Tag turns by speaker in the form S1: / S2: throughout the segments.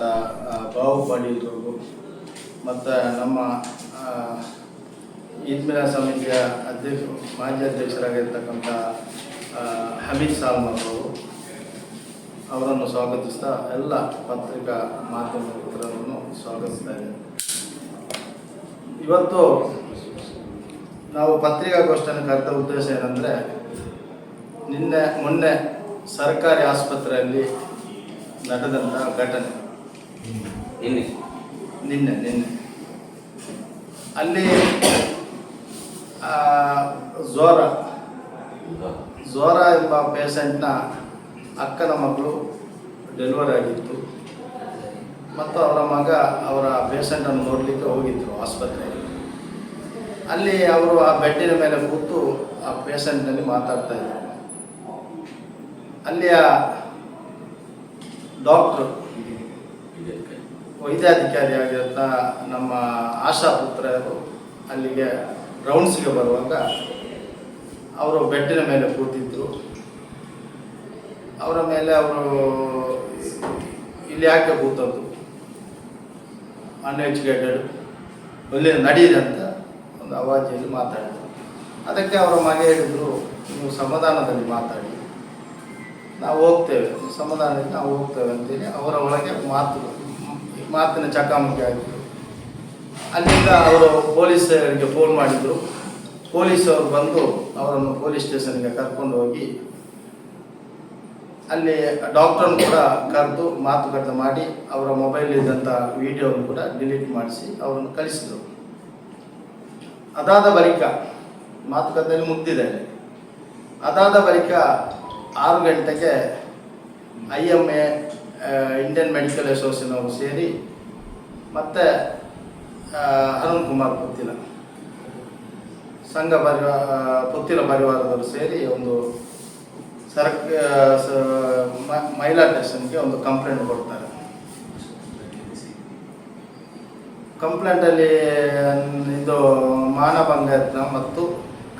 S1: ಮತ್ತು ಬಾವು ಮತ್ತು ನಮ್ಮ ಆ, ಈದ್ ಮಿಲಾದ್ ಸಮಿತಿಯ ಅಧ್ಯಕ್ಷ ಮಾಜಿ ಅಧ್ಯಕ್ಷರಾಗಿರ್ತಕ್ಕಂಥ ಹಮೀದ್ ಸಾಲ್ಮನ್ ಅವರು ಅವರನ್ನು ಸ್ವಾಗತಿಸ್ತಾ ಎಲ್ಲ ಪತ್ರಿಕಾ ಮಾಧ್ಯಮ ಮಿತ್ರರನ್ನು ಸ್ವಾಗತಿಸ್ತಾ ಇವತ್ತು ನಾವು ಪತ್ರಿಕಾಗೋಷ್ಠಿಯನ್ನು ಕರೆದ ಉದ್ದೇಶ ಏನಂದರೆ ನಿನ್ನೆ ಮೊನ್ನೆ ಸರ್ಕಾರಿ ಆಸ್ಪತ್ರೆಯಲ್ಲಿ ನಡೆದಂಥ ಘಟನೆ.
S2: ನಿನ್ನೆ.
S1: ನಿನ್ನೆ ನಿನ್ನೆ. ಅಲ್ಲಿ ಜೋರ ಜ್ವರ ಎಂಬ ಪೇಷಂಟ್ನ ಅಕ್ಕನ ಮಗಳು ಡೆಲಿವರಿ ಆಗಿತ್ತು. ಮತ್ತು ಅವರ ಮಗ ಅವರ ಪೇಷಂಟನ್ನು ನೋಡಲಿಕ್ಕೆ ಹೋಗಿದ್ದರು ಆಸ್ಪತ್ರೆಗೆ. ಅಲ್ಲಿ ಅವರು ಆ ಬೆಡ್ಡಿನ ಮೇಲೆ ಕೂತು ಆ ಪೇಷಂಟ್ನಲ್ಲಿ ಮಾತಾಡ್ತಾ ಇದ್ದರು ಅಲ್ಲಿಯ ಡಾಕ್ಟ್ರು ವೈದ್ಯಾಧಿಕಾರಿಯಾಗಿರುತ್ತ ನಮ್ಮ ಆಶಾ ಪುತ್ರರು ಅಲ್ಲಿಗೆ ರೌಂಡ್ಸ್ಗೆ ಬರುವಾಗ ಅವರು ಬೆಟ್ಟಿನ ಮೇಲೆ ಕೂತಿದ್ದರು ಅವರ ಮೇಲೆ ಅವರು ಇಲ್ಲಿ ಯಾಕೆ ಕೂತದ್ದು? ಅನ್ಎಜುಕೇಟೆಡ್ ಅಲ್ಲಿ ನಡೀರಿ ಅಂತ ಒಂದು ಅವಾಜಿಯಲ್ಲಿ ಮಾತಾಡಿದರು. ಅದಕ್ಕೆ ಅವರ ಮಗ ಹೇಳಿದರು, ನೀವು ಸಮಾಧಾನದಲ್ಲಿ ಮಾತಾಡಿ. ನಾವು ಹೋಗ್ತೇವೆ ಸಮಾಧಾನದಲ್ಲಿ ನಾವು ಹೋಗ್ತೇವೆ ಅಂತೇಳಿ ಅವರ ಒಳಗೆ ಮಾತು ಮಾತಿನ ಚಕಾಮಕಿ ಆಯಿತು. ಅಲ್ಲಿಂದ ಅವರು ಪೊಲೀಸರಿಗೆ ಫೋನ್ ಮಾಡಿದರು. ಪೊಲೀಸವರು ಬಂದು ಅವರನ್ನು ಪೊಲೀಸ್ ಸ್ಟೇಷನ್ಗೆ ಕರ್ಕೊಂಡು ಹೋಗಿ, ಅಲ್ಲಿ ಡಾಕ್ಟರ್ನ ಕೂಡ ಕರೆದು ಮಾತುಕತೆ ಮಾಡಿ, ಅವರ ಮೊಬೈಲ್ ಇದ್ದಂಥ ವಿಡಿಯೋವನ್ನು ಕೂಡ ಡಿಲೀಟ್ ಮಾಡಿಸಿ ಅವರನ್ನು ಕಳಿಸಿದರು. ಅದಾದ ಬಳಿಕ ಮಾತುಕತೆಯಲ್ಲಿ ಮುಗ್ದಿದೆ. ಅದಾದ ಬಳಿಕ ಆರು ಗಂಟೆಗೆ I M A Indian Medical Association ಅವರು ಸೇರಿ ಮತ್ತು ಅರುಣ್ ಕುಮಾರ್ ಪುತ್ತಿಲ ಸಂಘ ಪರಿವಾರ ಪುತ್ತಿಲ ಪರಿವಾರದವರು ಸೇರಿ ಒಂದು ಸರ್ಕ ಮಹಿಳಾ ಸ್ಟೇಷನ್ಗೆ ಒಂದು ಕಂಪ್ಲೇಂಟ್ ಕೊಡ್ತಾರೆ. ಕಂಪ್ಲೇಂಟಲ್ಲಿ, ಇದು ಮಾನಭಂಗ ಯತ್ನ ಮತ್ತು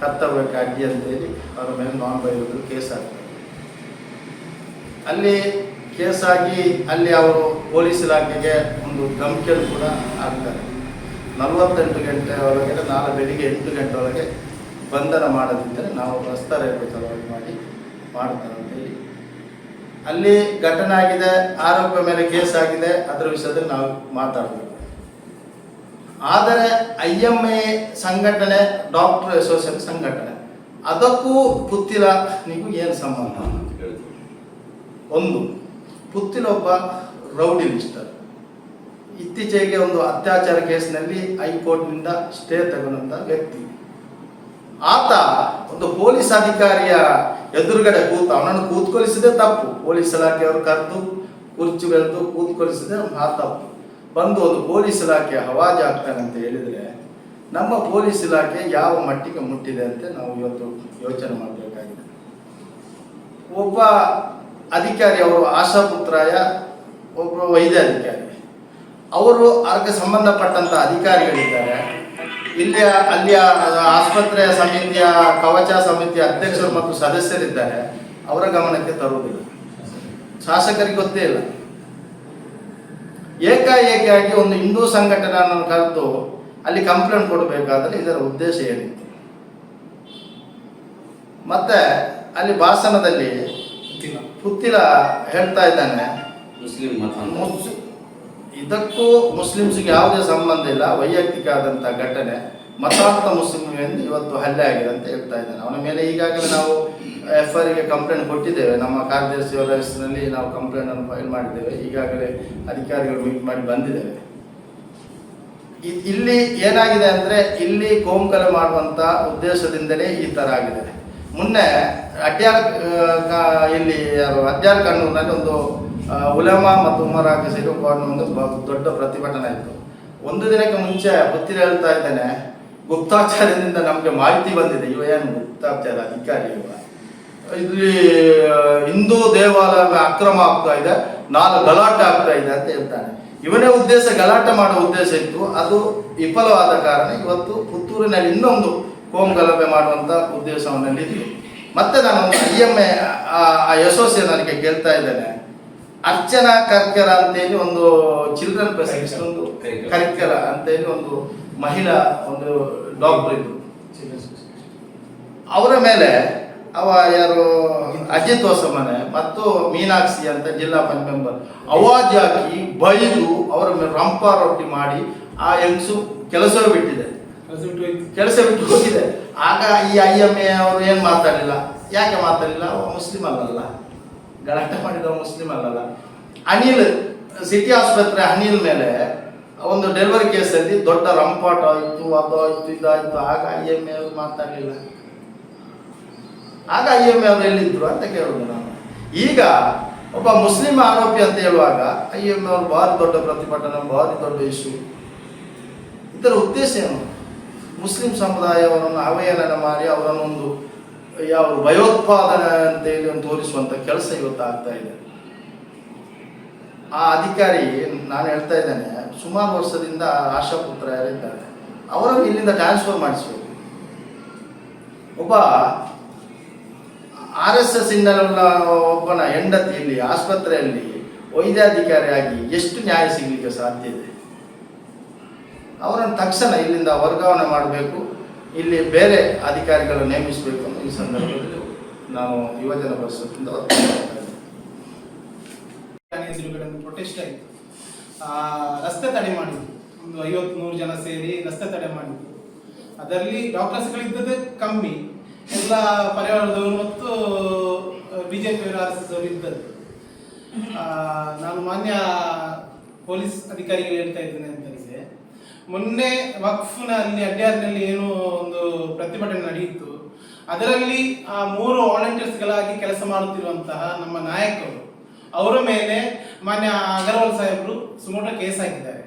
S1: ಕರ್ತವ್ಯಕ್ಕೆ ಅಡ್ಡಿ ಅಂತೇಳಿ ಅವರ ಮೇಲೆ ನಾನ್ ಬೈಲಬಲ್ ಕೇಸ್ ಆಗ್ತದೆ. ಅಲ್ಲಿ ಕೇಸ್ ಆಗಿ ಅಲ್ಲಿ ಅವರು ಪೊಲೀಸ್ ಇಲಾಖೆಗೆ ಒಂದು ಧಮಕಿಯನ್ನು ಕೂಡ ಆಗ್ತಾರೆ ನಲವತ್ತೆಂಟು ಗಂಟೆ ಒಳಗೆ, ನಾಳೆ ಬೆಳಿಗ್ಗೆ ಎಂಟು ಗಂಟೆ ಒಳಗೆ ಬಂಧನ ಮಾಡದಿದ್ದರೆ ನಾವು ರಸ್ತೆ ರೇಖೆ ಚಳವಳಿ ಮಾಡಿ ಮಾಡ್ತಾರೆ ಅಂತೇಳಿ ಅಲ್ಲಿ ಘಟನೆ ಆಗಿದೆ, ಆರೋಪ ಮೇಲೆ ಕೇಸ್ ಆಗಿದೆ, ಅದರ ವಿಷಯದಲ್ಲಿ ನಾವು ಮಾತಾಡಬೇಕು. ಆದರೆ ಐ ಎಂ ಎ ಸಂಘಟನೆ, ಡಾಕ್ಟರ್ ಅಸೋಸಿಯೇಷನ್ ಸಂಘಟನೆ, ಅದಕ್ಕೂ ಗೊತ್ತಿಲ್ಲ ನೀವು ಏನು ಸಂಬಂಧ? ಒಂದು ಪುತ್ತಿಲ ಒಬ್ಬ ರೌಡಿ ಮಿಸ್ಟರ್. ಇತ್ತೀಚೆಗೆ ಒಂದು ಅತ್ಯಾಚಾರ ಕೇಸ್ನಲ್ಲಿ ಹೈಕೋರ್ಟ್ನಿಂದ ಸ್ಟೇ ತಗೊಂಡಂತ ವ್ಯಕ್ತಿ. ಆತ ಒಂದು ಪೊಲೀಸ್ ಅಧಿಕಾರಿಯ ಎದುರುಗಡೆ ಕೂತ ಅವನನ್ನು ಕೂತ್ಕೊಳಿಸಿದೆ ತಪ್ಪು. ಪೊಲೀಸ್ ಇಲಾಖೆಯವರು ಕರೆದು, ಕುರ್ಚಿ ಬೆಳೆದು ಕೂತ್ಕೊಳಿಸಿದೆ, ಆ ತಪ್ಪು. ಬಂದು ಒಂದು ಪೊಲೀಸ್ ಇಲಾಖೆ ಹವಾಜ್ ಆಗ್ತಾನೆ ಅಂತ ಹೇಳಿದರೆ, ನಮ್ಮ ಪೊಲೀಸ್ ಇಲಾಖೆ ಯಾವ ಮಟ್ಟಿಗೆ ಮುಟ್ಟಿದೆ ಅಂತ ನಾವು ಇವತ್ತು ಯೋಚನೆ ಮಾಡಬೇಕಾಗಿದೆ. ಒಬ್ಬ ಅಧಿಕಾರಿ ಅವರು ಆಶಾಪುತ್ರಾಯ ಒಬ್ಬ ವೈದ್ಯಾಧಿಕಾರಿ ಅವರು ಅದಕ್ಕೆ ಸಂಬಂಧಪಟ್ಟಂತ ಅಧಿಕಾರಿಗಳಿದ್ದಾರೆ. ಇಲ್ಲಿಯ, ಅಲ್ಲಿಯ ಆಸ್ಪತ್ರೆಯ ಸಮಿತಿಯ, ಕವಚ ಸಮಿತಿಯ ಅಧ್ಯಕ್ಷರು ಮತ್ತು ಸದಸ್ಯರಿದ್ದಾರೆ. ಅವರ ಗಮನಕ್ಕೆ ತರುವುದಿಲ್ಲ. ಶಾಸಕರಿಗೆ ಗೊತ್ತೇ ಇಲ್ಲ. ಏಕಾಏಕಿಯಾಗಿ ಒಂದು ಹಿಂದೂ ಸಂಘಟನೆಯನ್ನು ಕರೆದು ಅಲ್ಲಿ ಕಂಪ್ಲೇಂಟ್ ಕೊಡಬೇಕಾದ್ರೆ ಇದರ ಉದ್ದೇಶ ಏನಿತ್ತು? ಮತ್ತೆ ಅಲ್ಲಿ ಭಾಷಣದಲ್ಲಿ ಪುತ್ತಿಲ ಹೇಳ್ತಾ ಇದ್ದಾನೆ.
S2: ಮುಸ್ಲಿಂ.
S1: ಮುಸ್- ಇದಕ್ಕೂ ಮುಸ್ಲಿಮ್ಸ್ಗೆ ಯಾವುದೇ ಸಂಬಂಧ ಇಲ್ಲ ವೈಯಕ್ತಿಕ ಆದಂಥ ಘಟನೆ. ಮತಾಂತ ಮುಸ್ಲಿಂ ಎಂದು ಇವತ್ತು ಹಲ್ಲೆ ಆಗಿದೆ ಅಂತ ಹೇಳ್ತಾ ಇದ್ದಾನೆ. ಅವನ ಮೇಲೆ ಈಗಾಗಲೇ ನಾವು ಎಫ್ಗೆ ಕಂಪ್ಲೇಂಟ್ ಕೊಟ್ಟಿದ್ದೇವೆ. ನಮ್ಮ ಕಾರ್ಯದರ್ಶಿಯವರ ಹೆಸರಿನಲ್ಲಿ ನಾವು ಕಂಪ್ಲೇಂಟ್ ಅನ್ನು ಫೈಲ್ ಮಾಡಿದ್ದೇವೆ. ಈಗಾಗಲೇ ಅಧಿಕಾರಿಗಳು ಮೀಟ್ ಮಾಡಿ ಬಂದಿದ್ದೇವೆ ಇಲ್ಲಿ ಏನಾಗಿದೆ ಅಂದ್ರೆ ಇಲ್ಲಿ ಕೋಂಕಲೆ ಮಾಡುವಂತ ಉದ್ದೇಶದಿಂದಲೇ ಈ ತರ ಆಗಿದೆ. ಮೊನ್ನೆ ಅಡ್ಯಾರ್ ಇಲ್ಲಿ ಯಾರು ಅಡ್ಯಾರ್ ಕಣ್ಣೂರಿನಲ್ಲಿ ಒಂದು ಉಲಮ ಮತ್ತು ಉಮರ ಸೇರುವ ಒಂದು ದೊಡ್ಡ ಪ್ರತಿಭಟನೆ ಇತ್ತು ಒಂದು ದಿನಕ್ಕೆ ಮುಂಚೆ ಗೊತ್ತಿರ ಹೇಳ್ತಾ ಇದ್ದೇನೆ, ಗುಪ್ತಾಚಾರದಿಂದ ನಮಗೆ ಮಾಹಿತಿ ಬಂದಿದೆ ಇವ ಏನು ಗುಪ್ತಾಚಾರ ಅಧಿಕಾರಿ ಇವ ಇಲ್ಲಿ ಹಿಂದೂ ದೇವಾಲಯ ಅಕ್ರಮ ಆಗ್ತಾ ಇದೆ, ನಾಲ್ಕು ಗಲಾಟೆ ಆಗ್ತಾ ಇದೆ ಅಂತ ಹೇಳ್ತಾನೆ. ಇವನೇ ಉದ್ದೇಶ, ಗಲಾಟೆ ಮಾಡೋ ಉದ್ದೇಶ ಇತ್ತು. ಅದು ವಿಫಲವಾದ ಕಾರಣ ಇವತ್ತು ಪುತ್ತೂರಿನಲ್ಲಿ ಇನ್ನೊಂದು ಕೋಮ್ ಗಲಭೆ ಮಾಡುವಂತ ಉದ್ದೇಶವನ್ನಲ್ಲಿ ಮತ್ತೆ ನಾನು ಐ ಎಂ ಎ ಆ ನನಗೆ ಕೇಳ್ತಾ ಇದ್ದೇನೆ. ಅರ್ಚನಾ ಕರ್ಕರ ಅಂತೇಳಿ ಒಂದು ಚಿಲ್ಡ್ರನ್ ಪ್ರೆಸಿಡೆಂಟ್ ಒಂದು
S2: ಕರ್ಕರ
S1: ಅಂತೇಳಿ ಒಂದು ಮಹಿಳಾ ಒಂದು ಡಾಕ್ಟರ್ ಇದ್ರು ಅವರ ಮೇಲೆ ಅವ ಯಾರು ಅಜಿತ್ ಹೊಸಮನೆ ಮತ್ತು ಮೀನಾಕ್ಷಿ ಅಂತ ಜಿಲ್ಲಾ ಪಂಚ ಮೆಂಬರ್ ಅವಾಜ್ ಹಾಕಿ ಬೈದು ಅವರ ಮೇಲೆ ರಂಪ ರೊಟ್ಟಿ ಮಾಡಿ ಆ ಹೆಂಗಸು ಕೆಲಸವೇ ಬಿಟ್ಟಿದೆ. ಕೆಲಸ ಬಿಟ್ಟು ಹೋಗಿದೆ. ಆಗ ಈ ಐ ಎಂ ಎ ಅವರು ಏನು ಮಾತಾಡಲಿಲ್ಲ? ಯಾಕೆ ಮಾತಾಡಲಿಲ್ಲ? ಮುಸ್ಲಿಂ ಅಲ್ಲಲ್ಲ. ಗಲಾಟೆ ಮಾಡಿದವ ಮುಸ್ಲಿಂ ಅಲ್ಲಲ್ಲ. ಅನಿಲ್ ಸಿಟಿ ಆಸ್ಪತ್ರೆ ಅನಿಲ್ ಮೇಲೆ ಒಂದು ಡೆಲಿವರಿ ಕೇಸಲ್ಲಿ ದೊಡ್ಡ ರಂಪಾಟ ಆಯಿತು, ಅದು ಆಯಿತು ಇದಾಯಿತು ಆಗ ಐ ಎಂ ಎ ಅವರು ಮಾತಾಡಲಿಲ್ಲ. ಆಗ ಐ ಎಂ ಎ ಅವರು ಎಲ್ಲಿದ್ರು ಅಂತ ಕೇಳೋದು ನಾನು. ಈಗ ಒಬ್ಬ ಮುಸ್ಲಿಂ ಆರೋಪಿ ಅಂತ ಹೇಳುವಾಗ ಐ ಎಂ ಎ ಅವರು ಭಾರಿ ದೊಡ್ಡ ಪ್ರತಿಭಟನೆ, ಭಾರಿ ದೊಡ್ಡ ಇಶ್ಯೂ ಇದರ ಉದ್ದೇಶ ಏನು? ಮುಸ್ಲಿಂ ಸಮುದಾಯವನ್ನು ಅವಹೇಳನ ಮಾಡಿ ಅವರನ್ನೊಂದು ಯಾವ ಭಯೋತ್ಪಾದನೆ ಅಂತೇಳಿ ಒಂದು ತೋರಿಸುವಂಥ ಕೆಲಸ ಇವತ್ತು ಆಗ್ತಾ ಇದೆ. ಆ ಅಧಿಕಾರಿ ನಾನು ಹೇಳ್ತಾ ಇದ್ದೇನೆ, ಸುಮಾರು ವರ್ಷದಿಂದ ಆಶಾಪುತ್ರ ಯಾರಿದ್ದಾರೆ, ಅವರನ್ನು ಇಲ್ಲಿಂದ ಟ್ರಾನ್ಸ್ಫರ್ ಮಾಡಿಸಬೇಕು. ಒಬ್ಬ ಆರ್ ಎಸ್ ಎಸ್ ಇಂದ ಒಬ್ಬನ ಹೆಂಡತಿಯಲ್ಲಿ, ಆಸ್ಪತ್ರೆಯಲ್ಲಿ ವೈದ್ಯಾಧಿಕಾರಿಯಾಗಿ ಎಷ್ಟು ನ್ಯಾಯ ಸಿಗಲಿಕ್ಕೆ ಸಾಧ್ಯ ಇದೆ? ಅವರನ್ನು ತಕ್ಷಣ ಇಲ್ಲಿಂದ ವರ್ಗಾವಣೆ ಮಾಡಬೇಕು. ಇಲ್ಲಿ ಬೇರೆ ಅಧಿಕಾರಿಗಳನ್ನು ನೇಮಿಸಬೇಕು ಅನ್ನೋ ಈ ಸಂದರ್ಭದಲ್ಲಿ ನಾವು ಯುವಜನ ಪರಿಷತ್ತಿಂದ
S3: ಪ್ರೊಟೆಸ್ಟ್ ಆಯಿತು. ರಸ್ತೆ ತಡೆ ಮಾಡಿದ್ರು. ಒಂದು ಐವತ್ತು ನೂರು ಜನ ಸೇರಿ ರಸ್ತೆ ತಡೆ ಮಾಡಿದ್ರು. ಅದರಲ್ಲಿ ಡಾಕ್ಟರ್ಸ್ಗಳಿದ್ದದ್ದು ಕಮ್ಮಿ. ಎಲ್ಲ ಪರಿವಾರದವರು ಮತ್ತು ಬಿಜೆಪಿ ಆರ್ ಎಸ್ ಎಸ್ ಇದ್ದದ್ದು. ನಾನು ಮಾನ್ಯ ಪೊಲೀಸ್ ಅಧಿಕಾರಿಗಳು ಹೇಳ್ತಾ ಇದ್ದೇನೆ ಮೊನ್ನೆ ವಕ್ಫ್ನ ಅಲ್ಲಿ ಅಡ್ಯಾರ್ನಲ್ಲಿ ಏನು ಒಂದು ಪ್ರತಿಭಟನೆ ನಡೆಯಿತು. ಅದರಲ್ಲಿ ಆ ಮೂರು ವಾಲಂಟಿಯರ್ಸ್ಗಳಾಗಿ ಕೆಲಸ ಮಾಡುತ್ತಿರುವಂತಹ ನಮ್ಮ ನಾಯಕರು, ಅವರ ಮೇಲೆ ಮಾನ್ಯ ಅಗರ್ವಾಲ್ ಸಾಹೇಬರು ಸುಮೋಟ ಕೇಸ್ ಹಾಕಿದ್ದಾರೆ.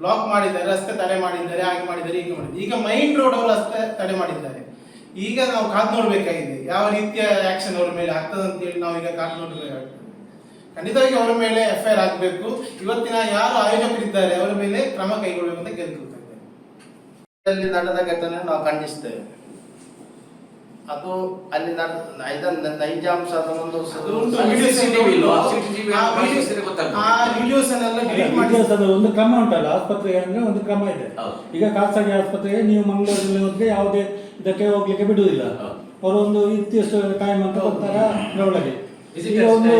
S3: ಬ್ಲಾಕ್ ಮಾಡಿದ್ದಾರೆ, ರಸ್ತೆ ತಡೆ ಮಾಡಿದ್ದಾರೆ, ಹಾಗೆ ಮಾಡಿದ್ದಾರೆ, ಹೀಗೆ ಮಾಡಿದ್ದಾರೆ. ಈಗ ಮೈನ್ ರೋಡ್ ಅವರು ರಸ್ತೆ ತಡೆ ಮಾಡಿದ್ದಾರೆ. ಈಗ ನಾವು ಕಾದು ನೋಡ್ಬೇಕಾಗಿದೆ, ಯಾವ ರೀತಿಯ ಆಕ್ಷನ್ ಅವರ ಮೇಲೆ ಆಗ್ತದೆ ಅಂತ ಹೇಳಿ ನಾವು ಈಗ ಕಾದು ನೋಡ್ಬೇಕಾಗ್ತದೆ ಖಂಡಿತವಾಗಿ ಅವರ ಮೇಲೆ ಎಫ್ ಐ ಆರ್ ಆಗಬೇಕು. ಇವತ್ತಿನ ಯಾರು ಆಯೋಜಕರಿದ್ದಾರೆ ಅವರ ಮೇಲೆ ಕ್ರಮ ಕೈಗೊಳ್ಳಬೇಕು ಅಂತ
S1: ಕೇಳ್ಕೊಳ್ತೇವೆ ನಡೆದ ಘಟನೆ ನಾವು ಖಂಡಿಸ್ತೇವೆ. ಅದು ಅಲ್ಲಿ ನಡೆದ ನೈಜಾಂಶ
S4: ಒಂದು ಕ್ರಮ ಉಂಟಲ್ಲ ಆಸ್ಪತ್ರೆ ಅಂದ್ರೆ ಒಂದು ಕ್ರಮ ಇದೆ. ಈಗ ಖಾಸಗಿ ಆಸ್ಪತ್ರೆಗೆ ನೀವು ಮಂಗಳೂರಿನಲ್ಲಿ ಹೋದ್ರೆ ಯಾವುದೇ ಇದಕ್ಕೆ ಹೋಗ್ಲಿಕ್ಕೆ ಬಿಡುವುದಿಲ್ಲ.
S2: ಅವರೊಂದು
S4: ಅವರು ಒಂದು ಇತ್ತಿಷ್ಟು ಟೈಮ್ ಅಂತ ಕೊಡ್ತಾರೆ ಒಳಗೆ ಈಗ ಒಂದು.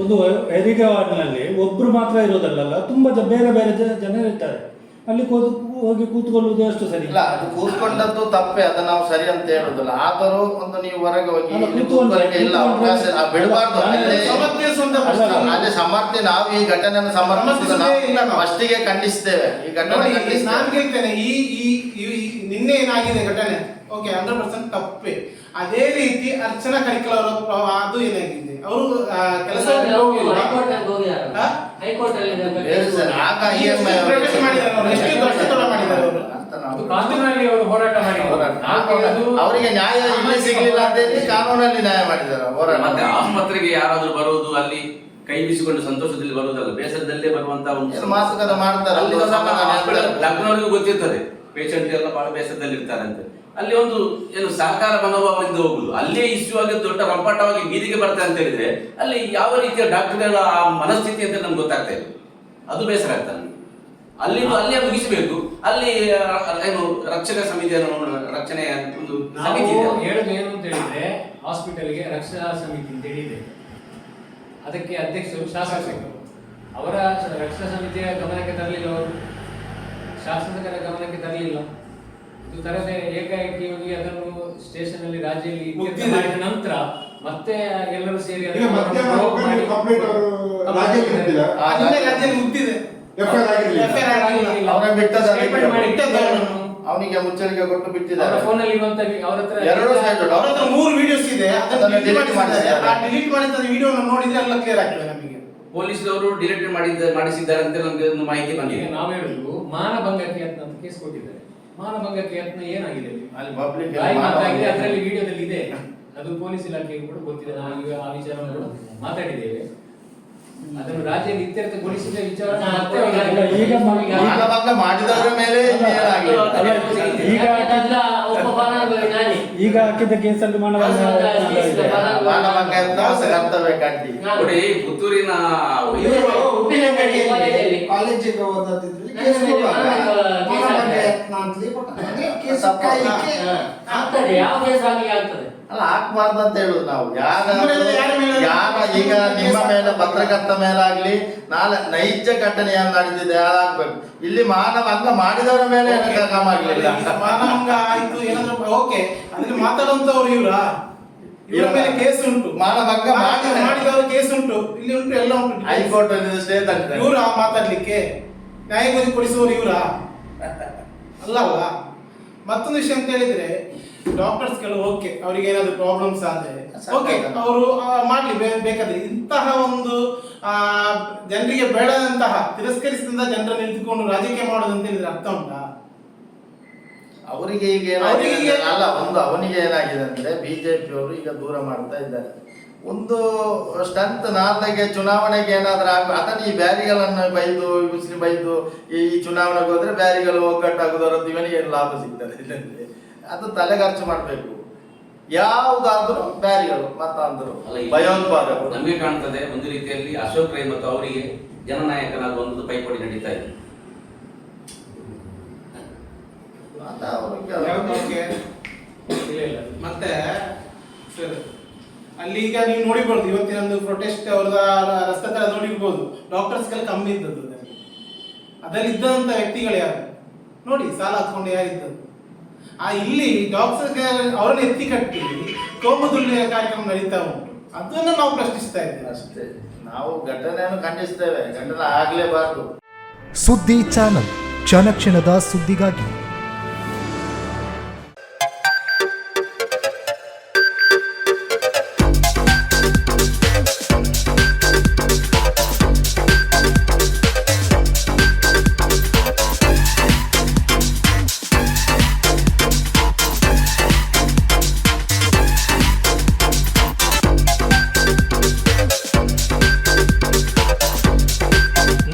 S4: ಒಂದು ಹೆರಿಗೆ ವಾರ್ಡ್ನಲ್ಲಿ ಒಬ್ರು ಮಾತ್ರ ಇರೋದಲ್ಲ ತುಂಬಾ ಜ- ಬೇರೆ ಬೇರೆ ಜ- ಜನ ಇರ್ತಾರೆ ಅಲ್ಲಿ ಕೂತು ಹೋಗಿ ಕೂತ್ಕೊಳ್ಳುವುದು ಅಷ್ಟು ಸರಿ
S1: ಇಲ್ಲ ಅದು ಕೂತ್ಕೊಂಡದ್ದು ತಪ್ಪೇ ಅದನ್ನ ನಾವು ಸರಿ ಅಂತ ಹೇಳುದಿಲ್ಲ ಆದರೂ ಒಂದು ನೀವು ಹೊರಗೆ ಹೋಗಿ
S4: ಅಲ್ಲ,
S1: ಇಲ್ಲಿ
S4: ಕೂತ್ಕೊಂಡು-
S1: ಕೂತ್ಕೊಳ್ಳಿಕ್ಕೆ ಇಲ್ಲ ಅವಕಾಶ ಆ, ಬಿಡಬಾರ್ದು ಅಲ್ಲಿ
S3: ಸಮರ್ಥಿಸುವಂತ
S4: ಅಲ್ಲ,
S3: ಪ್ರಶ್ನೆ
S4: ಅಲ್ಲ.
S1: ಅಲ್ಲಿ ಸಮರ್ಥನೆ ನಾವು ಈ ಘಟನೆಯನ್ನು ಸಮರ್ಥಿಸುವುದು
S3: ಸಮರ್ಥಿಸುವುದೇ ಇಲ್ಲ ನಾವು.
S1: ಫಸ್ಟಿಗೆ ಖಂಡಿಸ್ತೇವೆ ಈ ಘಟನೆ
S3: ನೋಡಿ
S1: ಖಂಡಿಸ್ತೇವೆ.
S3: ನಾನು ಕೇಳ್ತೇನೆ ಈ ಈ ಈ- ಈ ನಿನ್ನೆ ಏನಾಗಿದೆ ಘಟನೆ ಓಕೆ ಹಂಡ್ರೆಡ್ ಪರ್ಸೆಂಟ್ ತಪ್ಪೆ ಅದೇ ರೀತಿ ಅರ್ಚನಾ ಕರಿಕಲ್ ಅವರ ಅದು ಏನಾಗಿದೆ? ಅವರು ಕೆಲಸ
S1: ಅವರಿಗೆ ನ್ಯಾಯ ಇಲ್ಲಿ ಸಿಗಲಿಲ್ಲ ಅಂತ ಹೇಳಿ ಕಾನೂನಲ್ಲಿ ನ್ಯಾಯ ಮಾಡಿದ್ದಾರೆ. ಹೋರಾಟ
S2: ಮತ್ತೆ ಆಸ್ಪತ್ರೆಗೆ ಯಾರಾದ್ರೂ ಬರುವುದು ಅಲ್ಲಿ ಕೈ ಬೀಸಿಕೊಂಡು ಸಂತೋಷದಲ್ಲಿ ಬರುವುದಲ್ಲ ಬೇಸರದಲ್ಲೇ ಬರುವಂತ ಒಂದು
S1: ಮಾತುಕತೆ ಮಾಡ್ತಾರೆ.
S2: ಲಗ್ನವರಿಗೂ ಗೊತ್ತಿರ್ತದೆ. ಪೇಷಂಟ್ ಎಲ್ಲ ಬಹಳ ಬೇಸರದಲ್ಲಿ ಇರ್ತಾರೆ ಅಂತ. ಅಲ್ಲಿ ಒಂದು ಏನು ಸಹಕಾರ ಮನೋಭಾವದಿಂದ ಹೋಗುದು. ಅಲ್ಲೇ ಇಶ್ಯೂ ಆಗಿ ದೊಡ್ಡ ರಂಪಾಟವಾಗಿ ಬೀದಿಗೆ ಬರ್ತದೆ ಅಂತ ಹೇಳಿದ್ರೆ ಅಲ್ಲಿ ಯಾವ ರೀತಿಯ ಡಾಕ್ಟರ್ಗಳ ಆ ಮನಸ್ಥಿತಿ ಅಂತ ನಮ್ಗೆ ಗೊತ್ತಾಗ್ತಾ ಇದೆ ಅದು ಬೇಸರ ಆಗ್ತದೆ. ಅಲ್ಲಿ ಅಲ್ಲೇ ಮುಗಿಸಬೇಕು. ಅಲ್ಲಿ ಏನು ರಕ್ಷಣಾ ಸಮಿತಿಯನ್ನು ರಕ್ಷಣೆ ಒಂದು ಸಮಿತಿ
S5: ಹೇಳೋದು ಏನು ಅಂತ ಹೇಳಿದ್ರೆ ಹಾಸ್ಪಿಟಲ್ಗೆ ರಕ್ಷಣಾ ಸಮಿತಿ ಅಂತ ಹೇಳಿದೆ. ಅದಕ್ಕೆ ಅಧ್ಯಕ್ಷರು ಶಾಸಕರು ಅವರ ರಕ್ಷಣಾ ಸಮಿತಿಯ ಗಮನಕ್ಕೆ ತರಲಿಲ್ಲ ಅವರು. ಶಾಸಕರ ಗಮನಕ್ಕೆ ತರಲಿಲ್ಲ. ತರದೆ ಏಕಾಏಕಿ ಹೋಗಿ ಅದನ್ನು ಸ್ಟೇಷನ್ ಅಲ್ಲಿ ರಾಜ್ಯದಲ್ಲಿ ಇತ್ಯರ್ಥ ಮಾಡಿದ ನಂತರ ಮತ್ತೆ ಎಲ್ಲರೂ ಸೇರಿ
S6: ಈಗ
S5: ಅದನ್ನು
S6: ಮಧ್ಯಾಹ್ನ
S5: ಮಾಡಿ-
S6: ಅವರು ರಾಜ್ಯಕ್ಕೆ ಮುಗ್ದಿಲ್ಲ?
S1: ಆ,
S3: ನಿನ್ನೆ ರಾಜ್ಯದಲ್ಲಿ ಮುಗ್ದಿದೆ.
S6: FIR ಆಗಿರ್ಲಿಲ್ಲ.
S3: FIR ಆಗಿರ್ಲಿಲ್ಲ.
S1: ಅವರೇ ಬಿಟ್ಟದ
S5: Statement ಮಾಡಿ. ಬಿಟ್ಟದ್ದವರನ್ನು.
S1: ಅವನಿಗೆ ಮುಚ್ಚಳಿಕೆ ಕೊಟ್ಟು
S5: ಅವರ
S1: ಬಿಟ್ಟಿದ್ದಾರೆ
S5: ಫೋನ್ ಅಲ್ಲಿ ಇರುವಂತ ಅವ್ರ ಹತ್ರ
S1: ಎರಡು side
S3: ಅವ್ರ ಹತ್ರ ಮೂರು ವಿಡಿಯೋಸ್ ಇದೆ. ಅದನ್ನು
S1: ಅದನ್ನ
S3: ಡಿಲೀಟ್ ಮಾಡಿದ್ದಾರೆ
S1: ಮಾಡಿದ್ದಾರೆ.
S3: ಆ ಡಿಲೀಟ್ ಮಾಡಿದ ವಿಡಿಯೋ ನೋಡಿದ್ರೆ ಎಲ್ಲ ಕ್ಲಿಯರ್ ಆಗ್ತದೆ ನಮಗೆ.
S2: ಪೊಲೀಸ್ನವರು ಡಿಲೆಕ್ಟ್ ಮಾಡಿದ್ದ ಮಾಡಿಸಿದ್ದಾರೆ ಅಂತ ನಮ್ಗೆ ಒಂದು ಮಾಹಿತಿ
S5: ಈಗ
S2: ಬಂದಿದೆ
S5: ನಾವು ಹೇಳುದು ಮಾನಭಂಗಕ್ಕೆ ಅಂತ ಕೇಸ್ ಕೊಟ್ಟಿದ್ದಾರೆ. ಮಾನಭಂಗಕ್ಕೆ ಯತ್ನ ಏನಾಗಿದೆ? ಅಲ್ಲಿ?
S1: ಅಲ್ಲಿ ಪಬ್ಲಿಕ್
S5: ಮಾತಾಗಿದೆ ಅದರಲ್ಲಿ ವಿಡಿಯೋದಲ್ಲಿ ಇದೆ ಅದು ಪೊಲೀಸ್ ಇಲಾಖೆ ಕೂಡ ಗೊತ್ತಿದೆ. ನಾವು ಈಗ ಆ ವಿಚಾರವನ್ನು ಕೂಡ ಮಾತಾಡಿದ್ದೇವೆ. ಅದನ್ನು ರಾಜ್ಯ ನಿತ್ಯರ್ಥಗೊಳಿಸಿದ ವಿಚಾರ
S4: ಈಗ ಮ-
S1: ಮಾಡಿದವರ ಮೇಲೆ ಏನಾಗಿದೆ
S4: ಈಗ
S5: ಯಾಕಂದ್ರೆ ಒಬ್ಬ ಫಲಾನುಭವಿ
S4: ಈಗ ಹಾಕಿದ ಕೇಸಲ್ಲಿ
S2: ನೋಡಿ ಪುತ್ತೂರಿನ
S6: ಕಾಲೇಜಿಗೆ ಓದೋದಿದ್ರಲ್ಲಿ ಕೇಸ್ ಕೊಡುವಾಗ ಮಾನವಂಗ ಯತ್ನ ಅಂತಲೇ ಕೊಟ್ಟ- ಅಂದ್ರೆ ಕೇಸ್ ಕಾಯ್ಲಿಕ್ಕೆ
S7: ಆಗ್ತದೆ ಯಾವ ಕೇಸ್ ಆಗ್ಲಿಕ್ಕೆ ಆಗ್ತದೆ.
S1: ಅಲ್ಲ ಹಾಕ್ಬಾರ್ದು ಅಂತ ಹೇಳುದು ನಾವು. ಯಾರ
S3: ಯಾರ ಮೇಲೆ-
S1: ಯಾರ ಈಗ ನಿಮ್ಮ ಮೇಲೆ ಪತ್ರಕರ್ತ ಮೇಲಾಗ್ಲಿ ನಾಳೆ ನೈಜ ಘಟನೆಯನ್ನು ನಡೆದಿದೆ ಯಾರಾಗ್ಬೇಕು? ಇಲ್ಲಿ ಮಾನವಂಗ ಮಾಡಿದವರ ಮೇಲೆ ಅಂತ ಕ್ರಮ ಆಗ್ಲಿಲ್ಲ
S3: ಮಾನವಂಗ ಆಯ್ತು ಏನಾದ್ರು ಓಕೆ. ಅಂದ್ರೆ ಮಾತಾಡುವಂತವ್ರು ಇವ್ರ? ಇವರ ಮೇಲೆ ಕೇಸ್ ಉಂಟು. ಮಾಡಿದವರು ಕೇಸ್ ಉಂಟು. ಇಲ್ಲಿ ಉಂಟು ಎಲ್ಲ ಉಂಟು.
S1: ಹೈಕೋರ್ಟ್ ಸ್ಟೇ
S3: ಇವರ ಮಾತಾಡ್ಲಿಕ್ಕೆ? ನ್ಯಾಯಮೂರ್ತಿ ಕೊಡಿಸುವವರು ಇವರ? ಅಲ್ಲ ಅಲ್ಲ ಮತ್ತೊಂದು ವಿಷಯ ಅಂತ ಹೇಳಿದ್ರೆ ಡಾಕ್ಟರ್ಸ್ ಕೆಲವು ಓಕೆ ಅವರಿಗೆ ಏನಾದ್ರು ಪ್ರಾಬ್ಲಮ್ಸ್ ಆದ್ರೆ ಓಕೆ ಅವರು ಮಾಡ್ಲಿ ಬೇಕಾದ್ರೆ. ಇಂತಹ ಒಂದು ಆ ಜನರಿಗೆ ಬೇಡದಂತಹ ತಿರಸ್ಕರಿಸಿದ ಜನರ ನಿಂತುಕೊಂಡು ರಾಜಕೀಯ ಮಾಡೋದು ಅಂತ ಹೇಳಿದ್ರೆ ಅರ್ಥ ಉಂಟಾ?
S1: ಅವರಿಗೆ ಈಗ ಏನಾಗಿದೆ ಅಲ್ಲ ಒಂದು ಅವನಿಗೆ ಏನಾಗಿದೆ ಅಂದ್ರೆ ಬಿಜೆಪಿ ಅವರು ಈಗ ದೂರ ಮಾಡ್ತಾ ಇದ್ದಾರೆ. ಒಂದು ಸ್ಟಂತ್ ನಾಲ್ಗೆ ಚುನಾವಣೆಗೆ ಏನಾದ್ರೂ ಆಗ ಅದನ್ನ ಈ ಬ್ಯಾರಿಗಳನ್ನು ಬೈದು ಮುಸ್ಲಿಂ ಬೈದು ಈ ಚುನಾವಣೆಗೆ ಹೋದ್ರೆ ಬ್ಯಾರಿಗಳು ಒಗ್ಗಟ್ಟಾಗುದರದ್ದು ಇವನಿಗೆ ಏನು ಲಾಭ ಸಿಗ್ತದೆ ಅದು ತಲೆ ಖರ್ಚು ಮಾಡಬೇಕು. ಯಾವುದಾದ್ರೂ ಬ್ಯಾರಿಗಳು ಮತ್ತಾಂದ್ರು ಭಯೋತ್ಪಾದಕರು.
S2: ನಮಗೆ ಕಾಣ್ತದೆ ಒಂದು ರೀತಿಯಲ್ಲಿ ಅಶೋಕ್ ರೈ ಮತ್ತು ಅವರಿಗೆ ಜನನಾಯಕನಾದ ಒಂದು ಪೈಪೋಟಿ ನಡೀತಾ ಇದೆ.
S3: ಮತ್ತೆ ಸರ್ ಅಲ್ಲಿ ಈಗ ನೀವು ನೋಡಿರ್ಬೋದು ಇವತ್ತಿನ ಒಂದು ಪ್ರೊಟೆಸ್ಟ್ ಅವ್ರದ ರಸ್ತೆ ತರ ನೋಡಿರ್ಬೋದು. ಡಾಕ್ಟರ್ಸ್ಗೆಲ್ಲ ಕಮ್ಮಿ ಇದ್ದದ್ದು ಅದರಲ್ಲಿ. ಅದರಲ್ಲಿ ಇದ್ದಂತ ವ್ಯಕ್ತಿಗಳು ಯಾರು? ನೋಡಿ ಸಾಲ ಹಾಕೊಂಡು ಯಾರಿದ್ದದ್ದು ಆ ಇಲ್ಲಿ ಡಾಕ್ಟರ್ ಅವರನ್ನ ಎತ್ತಿ ಕಟ್ಟಿ ಕೋಮದುಳ್ಳಿಯ ಕಾರ್ಯಕ್ರಮ ನಡೀತಾ ಉಂಟು. ಅದನ್ನು ನಾವು ಪ್ರಶ್ನಿಸ್ತಾ ಇದ್ದೇವೆ.
S1: ಅಷ್ಟೇ. ನಾವು ಘಟನೆಯನ್ನು ಖಂಡಿಸ್ತೇವೆ. ಘಟನೆ ಆಗ್ಲೇಬಾರದು.
S8: ಸುದ್ದಿ ಚಾನಲ್. ಕ್ಷಣ ಕ್ಷಣದ ಸುದ್ದಿಗಾಗಿ